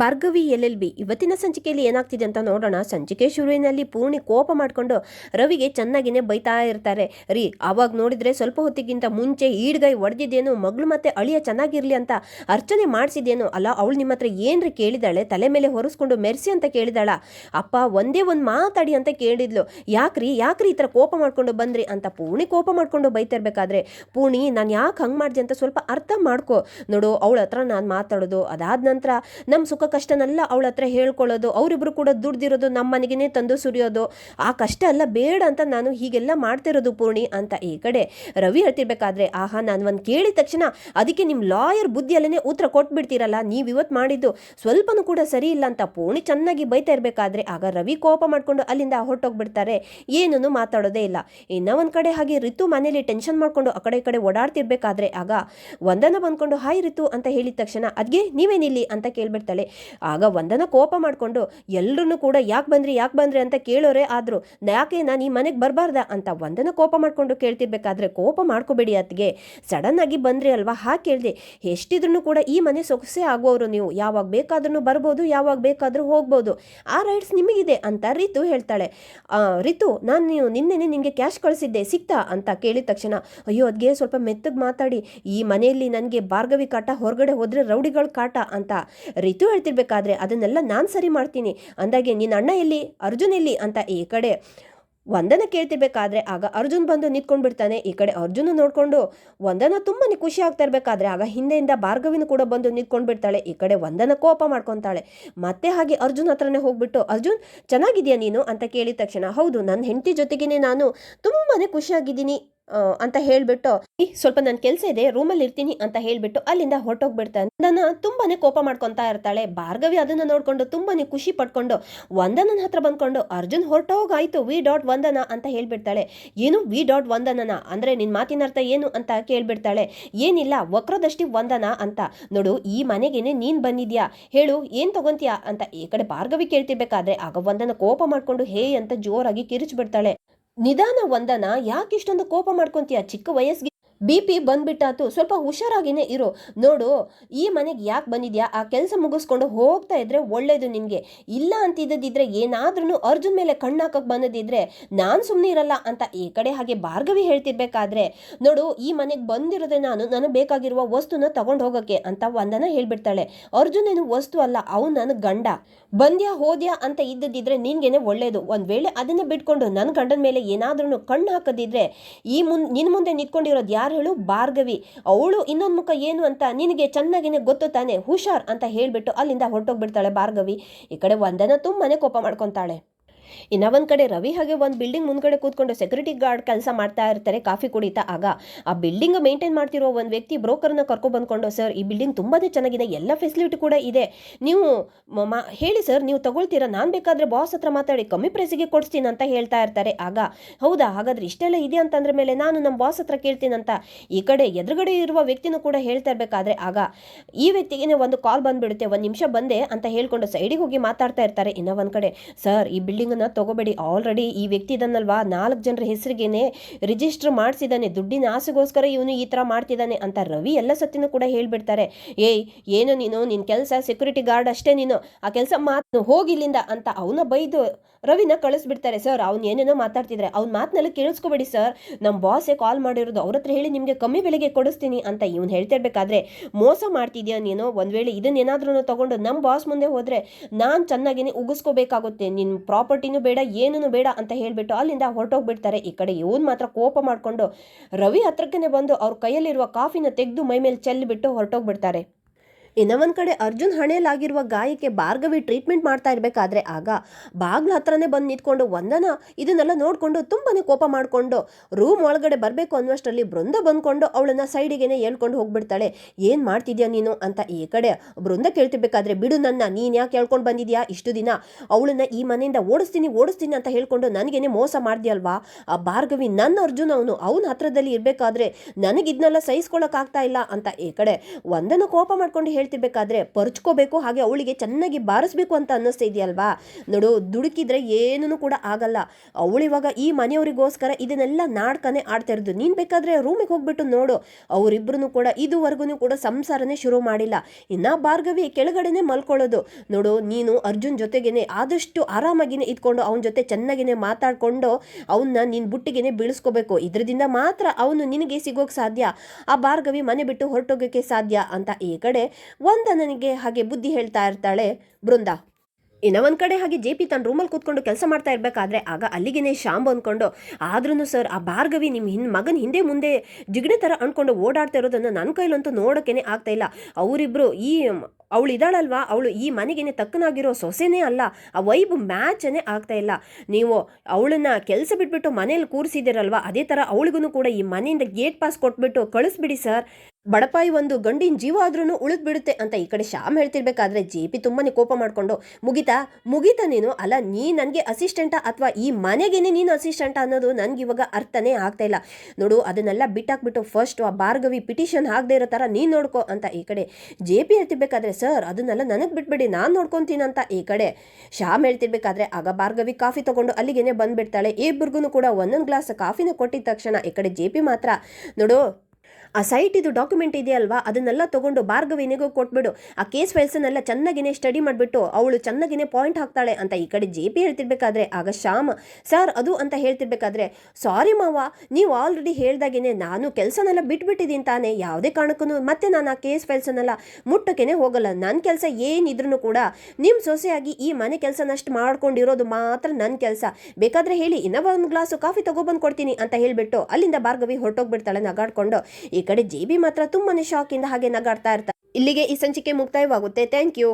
Bhargavi L L B. ಇವತ್ತಿನ ಸಂಚಿಕೆಯಲ್ಲಿ ಏನಾಗ್ತಿದೆ ಅಂತ ನೋಡೋಣ. ಸಂಚಿಕೆ ಶುರುವಿನಲ್ಲಿ ಪೂರ್ಣಿ ಕೋಪ ಮಾಡಿಕೊಂಡು ರವಿಗೆ ಚೆನ್ನಾಗಿನೇ ಬೈತಾ ಇರ್ತಾರೆ. ರೀ ಅವಾಗ ನೋಡಿದ್ರೆ ಸ್ವಲ್ಪ ಹೊತ್ತಿಗಿಂತ ಮುಂಚೆ ಈಡ್ಗೈ ಒಡೆದಿದ್ದೇನು, ಮಗಳು ಮತ್ತೆ ಅಳಿಯ ಚೆನ್ನಾಗಿರ್ಲಿ ಅಂತ ಅರ್ಚನೆ ಮಾಡಿಸಿದೇನು ಅಲ್ಲ, ಅವಳು ನಿಮ್ಮ ಹತ್ರ ಏನ್ರಿ ಕೇಳಿದಾಳೆ? ತಲೆ ಮೇಲೆ ಹೊರಿಸ್ಕೊಂಡು ಮೆರ್ಸಿ ಅಂತ ಕೇಳಿದಾಳ. ಅಪ್ಪ, ಒಂದೇ ಒಂದು ಮಾತಾಡಿ ಅಂತ ಕೇಳಿದ್ಲು. ಯಾಕ್ರಿ ಯಾಕ್ರಿ ಈ ಥರ ಕೋಪ ಮಾಡ್ಕೊಂಡು ಬಂದ್ರಿ ಅಂತ ಪೂರ್ಣಿ ಕೋಪ ಮಾಡ್ಕೊಂಡು ಬೈತಿರ್ಬೇಕಾದ್ರೆ, ಪೂರ್ಣಿ, ನಾನು ಯಾಕೆ ಹಂಗೆ ಮಾಡಿದೆ ಅಂತ ಸ್ವಲ್ಪ ಅರ್ಥ ಮಾಡ್ಕೊ. ನೋಡು ಅವಳ ಹತ್ರ ನಾನು ಮಾತಾಡೋದು, ಅದಾದ ನಂತರ ನಮ್ಮ ಸುಖ ಕಷ್ಟನೆಲ್ಲ ಅವಳ ಹತ್ರ ಹೇಳ್ಕೊಳ್ಳೋದು, ಅವರಿಬ್ರು ಕೂಡ ದುಡ್ದಿರೋದು ನಮ್ಮ ಮನೆಗೇನೆ ತಂದು ಸುರಿಯೋದು, ಆ ಕಷ್ಟ ಎಲ್ಲ ಬೇಡ ಅಂತ ನಾನು ಹೀಗೆಲ್ಲ ಮಾಡ್ತಿರೋದು ಪೂರ್ಣಿ ಅಂತ ಈ ಕಡೆ ರವಿ ಹೇಳ್ತಿರ್ಬೇಕಾದ್ರೆ, ಆಹಾ ನಾನು ಒಂದು ಕೇಳಿದ ತಕ್ಷಣ ಅದಕ್ಕೆ ನಿಮ್ಮ ಲಾಯರ್ ಬುದ್ಧಿಯಲ್ಲೇ ಉತ್ತರ ಕೊಟ್ಬಿಡ್ತೀರಲ್ಲ, ನೀವು ಇವತ್ತು ಮಾಡಿದ್ದು ಸ್ವಲ್ಪನೂ ಕೂಡ ಸರಿ ಇಲ್ಲ ಅಂತ ಪೂರ್ಣಿ ಚೆನ್ನಾಗಿ ಬೈತಾ ಇರಬೇಕಾದ್ರೆ, ಆಗ ರವಿ ಕೋಪ ಮಾಡಿಕೊಂಡು ಅಲ್ಲಿಂದ ಹೊರಟೋಗ್ಬಿಡ್ತಾರೆ ಏನೂ ಮಾತಾಡೋದೇ ಇಲ್ಲ. ಇನ್ನ ಒಂದು ಕಡೆ ಹಾಗೆ ರಿತು ಮನೇಲಿ ಟೆನ್ಷನ್ ಮಾಡಿಕೊಂಡು ಆ ಕಡೆ ಈ ಕಡೆ ಓಡಾಡ್ತಿರ್ಬೇಕಾದ್ರೆ, ಆಗ ವಂದನ ಬಂದ್ಕೊಂಡು, ಹಾಯ್ ರಿತು ಅಂತ ಹೇಳಿದ ತಕ್ಷಣ ಅದಕ್ಕೆ ನೀವೇನಿಲ್ಲಿ? ಅಂತ ಕೇಳ್ಬಿಡ್ತಾಳೆ. ಆಗ ವಂದನ ಕೋಪ ಮಾಡಿಕೊಂಡು ಎಲ್ಲರೂ ಕೂಡ ಯಾಕೆ ಬಂದ್ರಿ ಯಾಕೆ ಬಂದ್ರಿ ಅಂತ ಕೇಳೋರೆ ಆದರೂ, ಯಾಕೆ ನಾನು ಈ ಮನೆಗೆ ಬರಬಾರ್ದ? ಅಂತ ವಂದನ ಕೋಪ ಮಾಡಿಕೊಂಡು ಕೇಳ್ತಿರ್ಬೇಕಾದ್ರೆ ಕೋಪ ಮಾಡ್ಕೋಬೇಡಿ ಅತ್ತಿಗೆ. ಸಡನ್ ಆಗಿ ಬಂದ್ರಿ ಅಲ್ವಾ? ಹಾಗೆ ಕೇಳಿದೆ ಎಷ್ಟಿದ್ರು ಕೂಡ ಈ ಮನೆ ಸೊಗಸೆ ಆಗುವವರು ನೀವು. ಯಾವಾಗ ಬೇಕಾದ್ರೂ ಬರ್ಬೋದು, ಯಾವಾಗ ಬೇಕಾದರೂ ಹೋಗ್ಬೋದು. ಆ ರೈಟ್ಸ್ ನಿಮಗಿದೆ ಅಂತ ರಿತು ಹೇಳ್ತಾಳೆ. ರಿತು, ನಾನು ನೀವು ನಿನ್ನೆನೆ ನಿಮಗೆ ಕ್ಯಾಶ್ ಕಳಿಸಿದ್ದೆ, ಸಿಕ್ತಾ? ಅಂತ ಕೇಳಿದ ತಕ್ಷಣ, ಅಯ್ಯೋ, ಅದ್ಗೆ ಸ್ವಲ್ಪ ಮೆತ್ತಗೆ ಮಾತಾಡಿ. ಈ ಮನೆಯಲ್ಲಿ ನನಗೆ ಭಾರ್ಗವಿ ಕಾಟ, ಹೊರಗಡೆ ಹೋದರೆ ರೌಡಿಗಳ ಕಾಟ ಅಂತ ರಿತು ಹೇಳ್ತಿರ್ಬೇಕಾದ್ರೆ ಅದನ್ನೆಲ್ಲ ನಾನು ಸರಿ ಮಾಡ್ತೀನಿ. ಅಂದಾಗೆ ನಿನ್ನ ಅಣ್ಣ ಎಲ್ಲಿ? ಅರ್ಜುನ್ ಎಲ್ಲಿ? ಅಂತ ಈ ಕಡೆ ವಂದನ ಕೇಳ್ತಿರ್ಬೇಕಾದ್ರೆ ಆಗ ಅರ್ಜುನ್ ಬಂದು ನಿಂತ್ಕೊಂಡು ಬಿಡ್ತಾನೆ ಈ ಕಡೆ ಅರ್ಜುನ್ ನೋಡಿಕೊಂಡು ವಂದನ ತುಂಬಾ ಖುಷಿ ಆಗ್ತಾ ಇರ್ಬೇಕಾದ್ರೆ ಆಗ ಹಿಂದೆಯಿಂದ ಭಾರ್ಗವಿನ ಕೂಡ ಬಂದು ನಿಂತ್ಕೊಂಡು ಬಿಡ್ತಾಳೆ ಈ ಕಡೆ ವಂದನ ಕೋಪ ಮಾಡ್ಕೊತಾಳೆ. ಮತ್ತೆ ಹಾಗೆ ಅರ್ಜುನ್ ಹತ್ರನೇ ಹೋಗ್ಬಿಟ್ಟು, ಅರ್ಜುನ್, ಚೆನ್ನಾಗಿದೆಯಾ ನೀನು? ಅಂತ ಕೇಳಿದ ತಕ್ಷಣ, ಹೌದು ನನ್ನ ಹೆಂಡತಿ ಜೊತೆಗೇನೆ ನಾನು ತುಂಬಾನೇ ಖುಷಿಯಾಗಿದ್ದೀನಿ. ಅಂತ ಹೇಳ್ಬಿಟ್ಟು "ಈ, ಸ್ವಲ್ಪ ನನ್ನ ಕೆಲಸ ಇದೆ ರೂಮಲ್ಲಿ ಇರ್ತೀನಿ ಅಂತ ಹೇಳ್ಬಿಟ್ಟು ಅಲ್ಲಿಂದ ಹೊರಟೋಗ್ಬಿಡ್ತಾನೆ. ನನ್ನ ತುಂಬಾನೇ ಕೋಪ ಮಾಡ್ಕೊತಾ ಇರ್ತಾಳೆ. ಭಾರ್ಗವಿ ಅದನ್ನ ನೋಡ್ಕೊಂಡು ತುಂಬಾನೇ ಖುಷಿ ಪಡ್ಕೊಂಡು ವಂದನನ ಹತ್ರ ಬಂದ್ಕೊಂಡು ಅರ್ಜುನ್ ಹೊರಟೋಗಾಯ್ತು ವಿ ಡಾಟ್ ವಂದನ ಅಂತ ಹೇಳ್ಬಿಡ್ತಾಳೆ. ಏನು ವಿ ಡಾಟ್ ವಂದನನ? ಅಂದ್ರೆ ನಿನ್ ಮಾತಿನ ಅರ್ಥ ಏನು? ಅಂತ ಕೇಳ್ಬಿಡ್ತಾಳೆ. ಏನಿಲ್ಲ ವಕ್ರದಷ್ಟಿ ವಂದನ ಅಂತ. ನೋಡು ಈ ಮನೆಗೇನೆ ನೀನ್ ಬಂದಿದ್ಯಾ? ಹೇಳು ಏನ್ ತಗೊಂತೀಯಾ? ಅಂತ. ಈ ಕಡೆ ಭಾರ್ಗವಿ ಕೇಳ್ತಿರ್ಬೇಕಾದ್ರೆ ಆಗ ವಂದನ ಕೋಪ ಮಾಡ್ಕೊಂಡು ಹೇ ಅಂತ ಜೋರಾಗಿ ಕಿರಿಚ್ಬಿಡ್ತಾಳೆ. ನಿಧಾನ ವಂದನ ಯಾಕೆ ಇಷ್ಟೊಂದು ಕೋಪ ಮಾಡ್ಕೊಂತೀಯ ಚಿಕ್ಕ ವಯಸ್ಸಿಗೆ ಬಿ ಪಿ ಬಂದ್ಬಿಟ್ಟಾತು. ಸ್ವಲ್ಪ ಹುಷಾರಾಗಿನೇ ಇರು. ನೋಡು, ಈ ಮನೆಗೆ ಯಾಕೆ ಬಂದಿದ್ಯಾ? ಆ ಕೆಲಸ ಮುಗಿಸ್ಕೊಂಡು ಹೋಗ್ತಾ ಇದ್ರೆ ಒಳ್ಳೇದು ನಿನಗೆ ಇಲ್ಲ ಅಂತಿದ್ದದಿದ್ರೆ ಏನಾದ್ರೂ ಅರ್ಜುನ್ ಮೇಲೆ ಕಣ್ಣು ಹಾಕಕ್ಕೆ ಬಂದದಿದ್ರೆ ನಾನು ಸುಮ್ಮನೆ ಇರಲ್ಲ ಅಂತ ಈ ಕಡೆ ಹಾಗೆ ಭಾರ್ಗವಿ ಹೇಳ್ತಿರ್ಬೇಕಾದ್ರೆ, ನೋಡು, ಈ ಮನೆಗೆ ಬಂದಿರೋದೆ ನಾನು, ನನಗೆ ಬೇಕಾಗಿರುವ ವಸ್ತುನ ತಗೊಂಡು ಹೋಗೋಕ್ಕೆ ಅಂತ ವಂದನ ಹೇಳ್ಬಿಡ್ತಾಳೆ. ಅರ್ಜುನ್ ಏನು ವಸ್ತು ಅಲ್ಲ ಅವು ನನ್ನ ಗಂಡ. ಬಂದ್ಯಾ, ಹೋದ್ಯಾ ಅಂತ ಇದ್ದದಿದ್ರೆ ನಿನ್ಗೇನೆ ಒಳ್ಳೇದು. ಒಂದ್ ವೇಳೆ ಅದನ್ನ ಬಿಟ್ಕೊಂಡು ನನ್ನ ಗಂಡನ ಮೇಲೆ ಏನಾದ್ರೂ ಕಣ್ಣು ಹಾಕದಿದ್ರೆ, ಈ ಮುನ್, ನಿನ್ ಮುಂದೆ ನಿಂತ್ಕೊಂಡಿರೋದು ಯಾರು? ಹೇಳು? ಭಾರ್ಗವಿ. ಅವಳು ಇನ್ನೊಂದು ಮುಖ ಏನು ಅಂತ ನಿನಗೆ ಚೆನ್ನಾಗಿನೇ ಗೊತ್ತು ತಾನೆ? ಹುಷಾರ್ ಅಂತ ಹೇಳಿಬಿಟ್ಟು ಅಲ್ಲಿಂದ ಹೊರಟೋಗ್ಬಿಡ್ತಾಳೆ ಭಾರ್ಗವಿ. ಈ ಕಡೆ ವಂದನ ತುಂಬಾ ಕೋಪ ಮಾಡ್ಕೊಂತಾಳೆ. ಇನ್ನ ಒಂದು ಕಡೆ ರವಿ ಹಾಗೆ ಒಂದು ಬಿಲ್ಡಿಂಗ್ ಮುಂದ್ಗಡೆ ಕೂತ್ಕೊಂಡು ಸೆಕ್ಯೂರಿಟಿ ಗಾರ್ಡ್ ಕೆಲಸ ಮಾಡ್ತಾ ಇರ್ತಾರೆ, ಕಾಫಿ ಕುಡಿತಾ. ಆಗ ಆ ಬಿಲ್ಡಿಂಗ್ ಮೇಂಟೈನ್ ಮಾಡ್ತಿರೋ ಒಂದು ವ್ಯಕ್ತಿ ಬ್ರೋಕರ್ನ ಕರ್ಕೊ ಬಂದ್ಕೊಂಡು, ಸರ್, ಈ ಬಿಲ್ಡಿಂಗ್ ತುಂಬಾ ಚೆನ್ನಾಗಿದೆ, ಎಲ್ಲ ಫೆಸಿಲಿಟಿ ಕೂಡ ಇದೆ. ನೀವು ಹೇಳಿ ಸರ್, ನೀವು ತಗೊಳ್ತೀರಾ? ನಾನು ಬೇಕಾದ್ರೆ ಬಾಸ್ ಹತ್ರ ಮಾತಾಡಿ, ಕಮ್ಮಿ ಪ್ರೈಸಿಗೆ ಕೊಡ್ತೀನಿ ಅಂತ ಹೇಳ್ತಾ ಇರ್ತಾರೆ. ಆಗ, ಹೌದಾ? ಹಾಗಾದ್ರೆ ಇಷ್ಟೆಲ್ಲ ಇದೆ ಅಂತಂದ್ರೆ ಮೇಲೆ, ನಾನು ನಮ್ಮ ಬಾಸ್ ಹತ್ರ ಕೇಳ್ತೀನಂತ ಈ ಕಡೆ ಎದುರುಗಡೆ ಇರುವ ವ್ಯಕ್ತಿನೂ ಕೂಡ ಹೇಳ್ತಾ ಇರಬೇಕಾದ್ರೆ, ಆಗ ಈ ವ್ಯಕ್ತಿಗೆ ಒಂದು ಕಾಲ್ ಬಂದ್ಬಿಡುತ್ತೆ. ಒಂದು ನಿಮಿಷ ಬಂದೆ ಅಂತ ಹೇಳ್ಕೊಂಡು ಸೈಡಿಗೆ ಹೋಗಿ ಮಾತಾಡ್ತಾ ಇರ್ತಾರೆ. ಇನ್ನ ಒಂದ್ ಕಡೆ, ಸರ್, ಈ ಬಿಲ್ಡಿಂಗ್ ಅನ್ನ ತಗೋಬೇಡಿ. ಆಲ್ರೆಡಿ ಈ ವ್ಯಕ್ತಿ ಇದನ್ನಲ್ವಾ? ನಾಲ್ಕು ಜನರ ಹೆಸರಿಗೇನೆ ರಿಜಿಸ್ಟರ್ ಮಾಡಿಸಿದ್ದಾನೆ ದುಡ್ಡಿನ ಆಸೆಗೋಸ್ಕರ ಇವನು ಈ ಥರ ಮಾಡ್ತಿದ್ದಾನೆ ಅಂತ ರವಿ ಎಲ್ಲ ಸತ್ತಿನೂ ಕೂಡ ಹೇಳಿಬಿಡ್ತಾರೆ. ಏಯ್, ಏನು ನೀನು? ನಿನ್ನ ಕೆಲಸ ಸೆಕ್ಯೂರಿಟಿ ಗಾರ್ಡ್ ಅಷ್ಟೇ ನೀನು. ಆ ಕೆಲಸ ಮಾತು ಹೋಗಿಲ್ಲಿಂದ ಅಂತ ಅವನ ಬೈದು ರವಿನ ಕಳಿಸ್ಬಿಡ್ತಾರೆ. ಸರ್ ಅವ್ನು ಏನೇನೋ ಮಾತಾಡ್ತಿದ್ರೆ. ಅವ್ನ ಮಾತನ್ನೆಲ್ಲ ಕೇಳಿಸ್ಕೊಬೇಡಿ ಸರ್ ನಮ್ಮ ಬಾಸೇ ಕಾಲ್ ಮಾಡಿರೋದು ಅವ್ರ ಹತ್ರ ಹೇಳಿ ನಿಮಗೆ ಕಮ್ಮಿ ಬೆಲೆಗೆ ಕೊಡಿಸ್ತೀನಿ ಅಂತ ಇವ್ನು ಹೇಳ್ತಿರ್ಬೇಕಾದ್ರೆ ಮೋಸ ಮಾಡ್ತಿದ್ಯಾ ನೀನು? ಒಂದು ವೇಳೆ ಇದನ್ನೇನಾದ್ರೂ ತಗೊಂಡು ನಮ್ಮ ಬಾಸ್ ಮುಂದೆ ಹೋದರೆ ನಾನು ಚೆನ್ನಾಗಿನೇ ಉಗಿಸ್ಕೋಬೇಕಾಗುತ್ತೆ. ನಿನ್ನ ಪ್ರಾಪರ್ಟಿನೂ ಬೇಡ ಏನೂ ಬೇಡ ಅಂತ ಹೇಳಿಬಿಟ್ಟು ಅಲ್ಲಿಂದ ಹೊರಟೋಗ್ಬಿಡ್ತಾರೆ. ಈ ಕಡೆ ಇವನು ಮಾತ್ರ ಕೋಪ ಮಾಡ್ಕೊಂಡು ರವಿ ಹತ್ರಕ್ಕೇ ಬಂದು ಅವ್ರ ಕೈಯಲ್ಲಿರುವ ಕಾಫಿನ ತೆಗೆದು ಮೈ ಮೇಲೆ ಚೆಲ್ಲಿಬಿಟ್ಟು ಹೊರಟೋಗ್ಬಿಡ್ತಾರೆ. ಇನ್ನ ಒಂದು ಕಡೆ ಅರ್ಜುನ್ ಹಣೆಯಲ್ಲಾಗಿರುವ ಗಾಯಕ್ಕೆ ಭಾರ್ಗವಿ ಟ್ರೀಟ್ಮೆಂಟ್ ಮಾಡ್ತಾ ಇರಬೇಕಾದ್ರೆ ಆಗ ಬಾಗ್ಲ ಹತ್ರನೇ ಬಂದು ನಿಂತ್ಕೊಂಡು ವಂದನ, ಇದನ್ನೆಲ್ಲ ನೋಡಿಕೊಂಡು ತುಂಬಾನೇ ಕೋಪ ಮಾಡಿಕೊಂಡು ರೂಮ್ ಒಳಗಡೆ ಬರಬೇಕು ಅನ್ನುವಷ್ಟರಲ್ಲಿ ಬೃಂದ ಬಂದ್ಕೊಂಡು ಅವಳನ್ನು ಸೈಡಿಗೆನೆ ಹೇಳ್ಕೊಂಡು ಹೋಗ್ಬಿಡ್ತಾಳೆ. ಏನು ಮಾಡ್ತಿದ್ಯಾ ನೀನು? ಅಂತ ಈ ಕಡೆ ಬೃಂದ ಕೇಳ್ತಿರ್ಬೇಕಾದ್ರೆ, ಬಿಡು ನನ್ನ, ನೀನು ಯಾಕೆ ಹೇಳ್ಕೊಂಡು ಬಂದಿದ್ಯಾ? ಇಷ್ಟು ದಿನ ಅವಳನ್ನ ಈ ಮನೆಯಿಂದ ಓಡಿಸ್ತೀನಿ ಓಡಿಸ್ತೀನಿ ಅಂತ ಹೇಳ್ಕೊಂಡು ನನಗೇನೆ ಮೋಸ ಮಾಡಿದ್ಯಲ್ವಾ? ಆ ಭಾರ್ಗವಿ ನನ್ನ ಅರ್ಜುನ ಅವನು, ಅವನ ಹತ್ರದಲ್ಲಿ ಇರಬೇಕಾದ್ರೆ ನನಗೆ ಸಹಿಸ್ಕೊಳ್ಳೋಕ್ಕಾಗ್ತಾ ಇಲ್ಲ ಅಂತ ಈ ಕಡೆ ವಂದನ ಕೋಪ ಮಾಡ್ಕೊಂಡು ಹೇಳ್ತಾ ಹೇಳ್ತಿರ್ಬೇಕಾದ್ರೆ ಪರ್ಚ್ಕೋಬೇಕು, ಹಾಗೆ ಅವಳಿಗೆ ಚೆನ್ನಾಗಿ ಬಾರಿಸ್ಬೇಕು ಅಂತ ಅನ್ನಿಸ್ತಾ ಇದೆಯಲ್ವಾ? ನೋಡು, ದುಡುಕಿದ್ರೆ ಏನೂ ಕೂಡ ಆಗಲ್ಲ. ಅವಳಿವಾಗ ಈ ಮನೆಯವರಿಗೋಸ್ಕರ ಇದನ್ನೆಲ್ಲ ನಾಡ್ಕನೇ ಆಡ್ತಾ ಇರೋದು. ನೀನು ಬೇಕಾದ್ರೆ ರೂಮಿಗೆ ಹೋಗ್ಬಿಟ್ಟು ನೋಡು. ಅವರಿಬ್ಬರೂ ಕೂಡ ಇದುವರೆಗೂ ಕೂಡ ಸಂಸಾರನೇ ಶುರು ಮಾಡಿಲ್ಲ. ಇನ್ನು ಭಾರ್ಗವಿ ಕೆಳಗಡೆನೆ ಮಲ್ಕೊಳ್ಳೋದು. ನೋಡು, ನೀನು ಅರ್ಜುನ್ ಜೊತೆಗೇನೆ ಆದಷ್ಟು ಆರಾಮಾಗಿನೇ ಇದ್ಕೊಂಡು ಅವನ ಜೊತೆ ಚೆನ್ನಾಗಿನೇ ಮಾತಾಡ್ಕೊಂಡು ಅವನ್ನ ನಿನ್ನ ಬುಟ್ಟಿಗೆನೆ ಬೀಳಿಸ್ಕೋಬೇಕು. ಇದರಿಂದ ಮಾತ್ರ ಅವನು ನಿನಗೆ ಸಿಗೋಕೆ ಸಾಧ್ಯ. ಆ ಭಾರ್ಗವಿ ಮನೆ ಬಿಟ್ಟು ಹೊರಟೋಗೋಕ್ಕೆ ಸಾಧ್ಯ ಅಂತ ಈ ಕಡೆ ವಂದನನಿಗೆ ಹಾಗೆ ಬುದ್ಧಿ ಹೇಳ್ತಾ ಇರ್ತಾಳೆ ಬೃಂದ. ಇನ್ನ ಒಂದು ಕಡೆ ಹಾಗೆ ಜೆ ಪಿ ತನ್ನ ರೂಮಲ್ಲಿ ಕೂತ್ಕೊಂಡು ಕೆಲಸ ಮಾಡ್ತಾ ಇರಬೇಕಾದ್ರೆ ಆಗ ಅಲ್ಲಿಗೇನೆ ಶಾಂಬು ಅಂದ್ಕೊಂಡು ಆದ್ರೂ ಸರ್, ಆ ಭಾರ್ಗವಿ ನಿಮ್ಮ ಹಿಂದ್ ಮಗನ ಹಿಂದೆ ಮುಂದೆ ಜಿಗಣೆ ಥರ ಅಂದ್ಕೊಂಡು ಓಡಾಡ್ತಾ ಇರೋದನ್ನು ನನ್ನ ಕೈಲಂತೂ ನೋಡೋಕ್ಕೇನೆ ಆಗ್ತಾ ಇಲ್ಲ. ಅವರಿಬ್ಬರು ಈ ಅವಳು ಇದ್ದಾಳಲ್ವಾ ಅವಳು ಈ ಮನೆಗೇನೆ ತಕ್ಕನಾಗಿರೋ ಸೊಸೆನೇ ಅಲ್ಲ. ಆ ವೈಬ್ ಮ್ಯಾಚನೇ ಆಗ್ತಾ ಇಲ್ಲ. ನೀವು ಅವಳನ್ನ ಕೆಲಸ ಬಿಟ್ಬಿಟ್ಟು ಮನೇಲಿ ಕೂರಿಸಿದಿರಲ್ವಾ ಅದೇ ಥರ ಅವಳಿಗೂ ಕೂಡ ಈ ಮನೆಯಿಂದ ಗೇಟ್ ಪಾಸ್ ಕೊಟ್ಬಿಟ್ಟು ಕಳಿಸ್ಬಿಡಿ ಸರ್. ಬಡಪಾಯಿ ಒಂದು ಗಂಡಿನ ಜೀವ ಆದ್ರೂ ಉಳಿದ್ ಬಿಡುತ್ತೆ ಅಂತ ಈ ಕಡೆ ಶ್ಯಾಮ್ ಹೇಳ್ತಿರ್ಬೇಕಾದ್ರೆ ಜೆ ಪಿ ತುಂಬಾನೇ ಕೋಪ ಮಾಡ್ಕೊಂಡು, ಮುಗಿತಾ ಮುಗಿತಾ ನೀನು? ಅಲ್ಲ, ನೀ ನನಗೆ ಅಸಿಸ್ಟೆಂಟಾ ಅಥವಾ ಈ ಮನೆಗೇನೆ ನೀನು ಅಸಿಸ್ಟೆಂಟ್ ಅನ್ನೋದು ನನ್ಗೆ ಇವಾಗ ಅರ್ಥನೇ ಆಗ್ತಾ ಇಲ್ಲ. ನೋಡು, ಅದನ್ನೆಲ್ಲ ಬಿಟ್ಟಾಕ್ಬಿಟ್ಟು ಫಸ್ಟ್ ಆ ಭಾರ್ಗವಿ ಪಿಟಿಷನ್ ಆಗದೆ ಇರೋ ಥರ ನೀನು ನೋಡ್ಕೋ ಅಂತ ಈ ಕಡೆ ಜೆ ಪಿ ಹೇಳ್ತಿರ್ಬೇಕಾದ್ರೆ, ಸರ್, ಅದನ್ನೆಲ್ಲ ನನಗೆ ಬಿಟ್ಬಿಡಿ, ನಾನು ನೋಡ್ಕೊತೀನಿ ಅಂತ ಈ ಕಡೆ ಶ್ಯಾಮ್ ಹೇಳ್ತಿರ್ಬೇಕಾದ್ರೆ, ಆಗ ಭಾರ್ಗವಿ ಕಾಫಿ ತಗೊಂಡು ಅಲ್ಲಿಗೇನೆ ಬಂದ್ಬಿಡ್ತಾಳೆ. ಇಬ್ಬರಿಗೂ ಕೂಡ ಒಂದೊಂದು ಗ್ಲಾಸ್ ಕಾಫಿನ ಕೊಟ್ಟಿದ ತಕ್ಷಣ ಈ ಕಡೆ ಜೆ ಪಿ ಮಾತ್ರ, ನೋಡು ಆ ಸೈಟ್ ಇದು ಡಾಕ್ಯುಮೆಂಟ್ ಇದೆಯಲ್ವಾ? ಅದನ್ನೆಲ್ಲ ತೊಗೊಂಡು ಭಾರ್ಗವಿನಿಗೂ ಕೊಟ್ಬಿಡು. ಆ ಕೇಸ್ ಫೈಲ್ಸನ್ನೆಲ್ಲ ಚೆನ್ನಾಗಿನೇ ಸ್ಟಡಿ ಮಾಡಿಬಿಟ್ಟು ಅವಳು ಚೆನ್ನಾಗಿನೇ ಪಾಯಿಂಟ್ ಹಾಕ್ತಾಳೆ ಅಂತ ಈ ಕಡೆ ಜೆ ಪಿ ಹೇಳ್ತಿರ್ಬೇಕಾದ್ರೆ, ಆಗ ಶ್ಯಾಮ್ ಸರ್ ಅದು ಅಂತ ಹೇಳ್ತಿರ್ಬೇಕಾದ್ರೆ ಸಾರಿ ಮಾವ, ನೀವು ಆಲ್ರೆಡಿ ಹೇಳ್ದಾಗೇನೆ ನಾನು ಕೆಲಸನೆಲ್ಲ ಬಿಟ್ಬಿಟ್ಟಿದ್ದೀನಿ ತಾನೇ. ಯಾವುದೇ ಕಾರಣಕ್ಕೂ ಮತ್ತೆ ನಾನು ಆ ಕೇಸ್ ಫೈಲ್ಸನ್ನೆಲ್ಲ ಮುಟ್ಟಕ್ಕೇನೆ ಹೋಗಲ್ಲ. ನನ್ನ ಕೆಲಸ ಏನಿದ್ರು ಕೂಡ ನಿಮ್ಮ ಸೊಸೆಯಾಗಿ ಈ ಮನೆ ಕೆಲಸನಷ್ಟು ಮಾಡ್ಕೊಂಡಿರೋದು ಮಾತ್ರ ನನ್ನ ಕೆಲಸ. ಬೇಕಾದ್ರೆ ಹೇಳಿ, ಇನ್ನೊಬ್ಬ ಒಂದು ಗ್ಲಾಸು ಕಾಫಿ ತಗೊಬಂದು ಕೊಡ್ತೀನಿ ಅಂತ ಹೇಳಿಬಿಟ್ಟು ಅಲ್ಲಿಂದ ಭಾರ್ಗವಿ ಹೊರಟೋಗ್ಬಿಡ್ತಾಳೆ ನಗಾಡ್ಕೊಂಡು. ಈ ಕಡೆ ಜೇಬಿ ಮಾತ್ರ ತುಂಬಾನೇ ಶಾಕಿಂದ ಹಾಗೆ ನಗಾಡ್ತಾ ಇರ್ತಾರೆ ಇಲ್ಲಿಗೆ ಈ ಸಂಚಿಕೆ ಮುಕ್ತಾಯವಾಗುತ್ತೆ. Thank you